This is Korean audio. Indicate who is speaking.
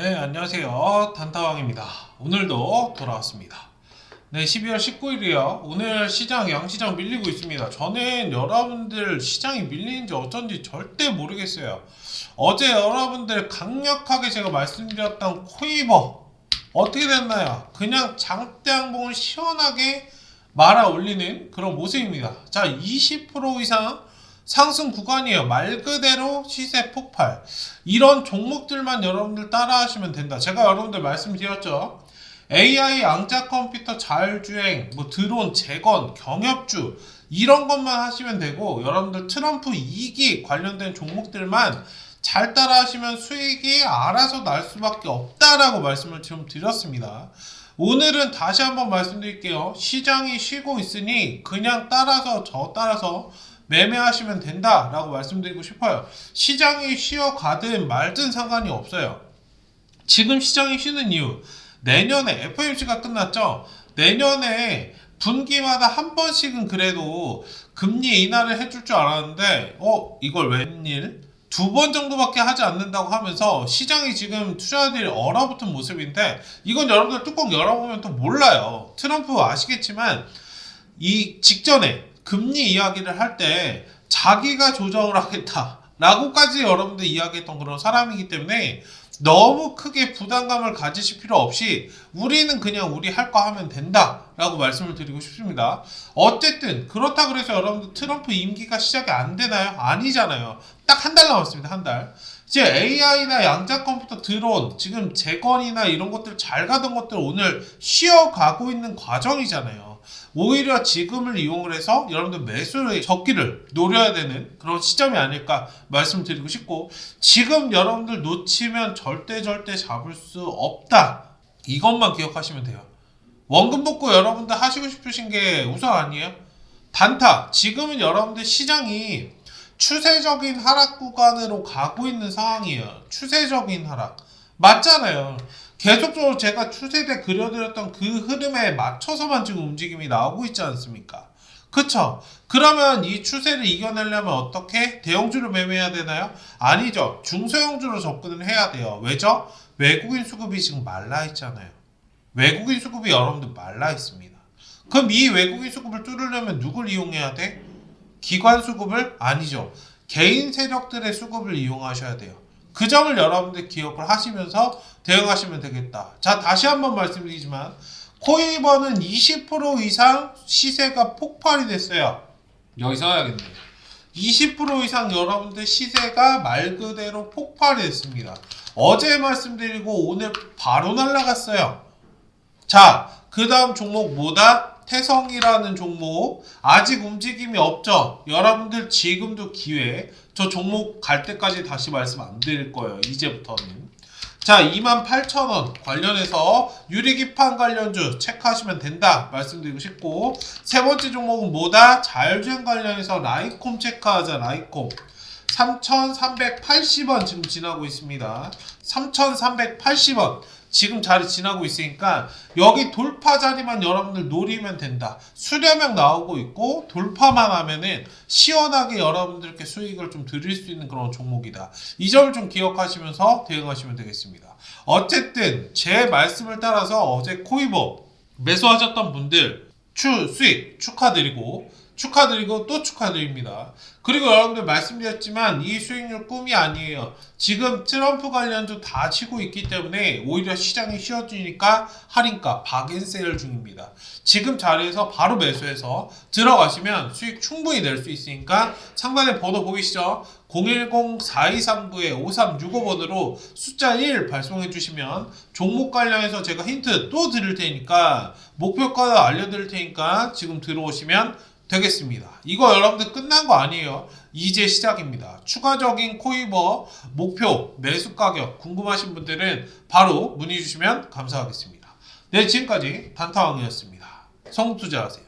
Speaker 1: 네, 안녕하세요. 단타왕입니다. 오늘도 돌아왔습니다. 네, 12월 19일이요. 오늘 시장, 양시장 밀리고 있습니다. 저는 여러분들 시장이 밀리는지 어쩐지 절대 모르겠어요. 어제 여러분들 강력하게 제가 말씀드렸던 코이버 어떻게 됐나요? 그냥 장대양봉을 시원하게 말아 올리는 그런 모습입니다. 자, 20% 이상 상승 구간이에요. 말 그대로 시세 폭발. 이런 종목들만 여러분들 따라하시면 된다. 제가 여러분들 말씀드렸죠. AI 양자 컴퓨터 자율주행, 뭐 드론, 재건, 경협주 이런 것만 하시면 되고 여러분들 트럼프 2기 관련된 종목들만 잘 따라하시면 수익이 알아서 날 수밖에 없다라고 말씀을 좀 드렸습니다. 오늘은 다시 한번 말씀드릴게요. 시장이 쉬고 있으니 그냥 따라서 저 따라서 매매하시면 된다라고 말씀드리고 싶어요. 시장이 쉬어가든 말든 상관이 없어요. 지금 시장이 쉬는 이유 내년에 FOMC가 끝났죠. 내년에 분기마다 한 번씩은 그래도 금리 인하를 해줄 줄 알았는데 어 이걸 웬일? 두 번 정도밖에 하지 않는다고 하면서 시장이 지금 투자자들이 얼어붙은 모습인데 이건 여러분들 뚜껑 열어보면 또 몰라요. 트럼프 아시겠지만 이 직전에 금리 이야기를 할 때 자기가 조정을 하겠다라고까지 여러분들 이야기했던 그런 사람이기 때문에 너무 크게 부담감을 가지실 필요 없이 우리는 그냥 우리 할 거 하면 된다 라고 말씀을 드리고 싶습니다. 어쨌든 그렇다 그래서 여러분들 트럼프 임기가 시작이 안 되나요? 아니잖아요. 딱 한 달 남았습니다. 한 달. 이제 AI나 양자 컴퓨터 드론 지금 재건이나 이런 것들 잘 가던 것들 오늘 쉬어가고 있는 과정이잖아요. 오히려 지금을 이용을 해서 여러분들 매수의 적기를 노려야 되는 그런 시점이 아닐까 말씀드리고 싶고 지금 여러분들 놓치면 절대 절대 잡을 수 없다. 이것만 기억하시면 돼요. 원금 복구 여러분들 하시고 싶으신 게 우선 아니에요? 단타. 지금은 여러분들 시장이 추세적인 하락 구간으로 가고 있는 상황이에요. 추세적인 하락. 맞잖아요. 계속적으로 제가 추세대 그려드렸던 그 흐름에 맞춰서만 지금 움직임이 나오고 있지 않습니까? 그쵸? 그러면 이 추세를 이겨내려면 어떻게? 대형주를 매매해야 되나요? 아니죠. 중소형주로 접근을 해야 돼요. 왜죠? 외국인 수급이 지금 말라 있잖아요. 외국인 수급이 여러분들 말라 있습니다. 그럼 이 외국인 수급을 뚫으려면 누굴 이용해야 돼? 기관 수급을 아니죠. 개인 세력들의 수급을 이용하셔야 돼요. 그 점을 여러분들 기억을 하시면서 대응하시면 되겠다. 자, 다시 한번 말씀드리지만 코이버는 20% 이상 시세가 폭발이 됐어요. 여기서 해야겠네요. 20% 이상 여러분들 시세가 말 그대로 폭발이 됐습니다. 어제 말씀드리고 오늘 바로 날라갔어요. 자, 그 다음 종목 뭐다? 태성이라는 종목 아직 움직임이 없죠. 여러분들 지금도 기회. 저 종목 갈 때까지 다시 말씀 안 드릴 거예요. 이제부터는. 자, 28,000원 관련해서 유리기판 관련주 체크하시면 된다 말씀드리고 싶고 세 번째 종목은 뭐다? 자율주행 관련해서 라이콤 체크하자 라이콤 3,380원 지금 지나고 있습니다. 3,380원 지금 자리 지나고 있으니까 여기 돌파 자리만 여러분들 노리면 된다. 수렴형 나오고 있고 돌파만 하면은 시원하게 여러분들께 수익을 좀 드릴 수 있는 그런 종목이다. 이 점을 좀 기억하시면서 대응하시면 되겠습니다. 어쨌든 제 말씀을 따라서 어제 코이버 매수하셨던 분들 추 수익 축하드리고 축하드리고 또 축하드립니다. 그리고 여러분들 말씀드렸지만 이 수익률 꿈이 아니에요. 지금 트럼프 관련주 다 치고 있기 때문에 오히려 시장이 쉬어지니까 할인가 박앤세일 중입니다. 지금 자리에서 바로 매수해서 들어가시면 수익 충분히 낼 수 있으니까 상단에 번호 보이시죠? 010-4239-5365번으로 숫자 1 발송해 주시면 종목 관련해서 제가 힌트 또 드릴 테니까 목표가 알려드릴 테니까 지금 들어오시면 되겠습니다. 이거 여러분들 끝난 거 아니에요. 이제 시작입니다. 추가적인 코이버 목표 매수 가격 궁금하신 분들은 바로 문의 주시면 감사하겠습니다. 네, 지금까지 단타왕이었습니다. 성투자하세요.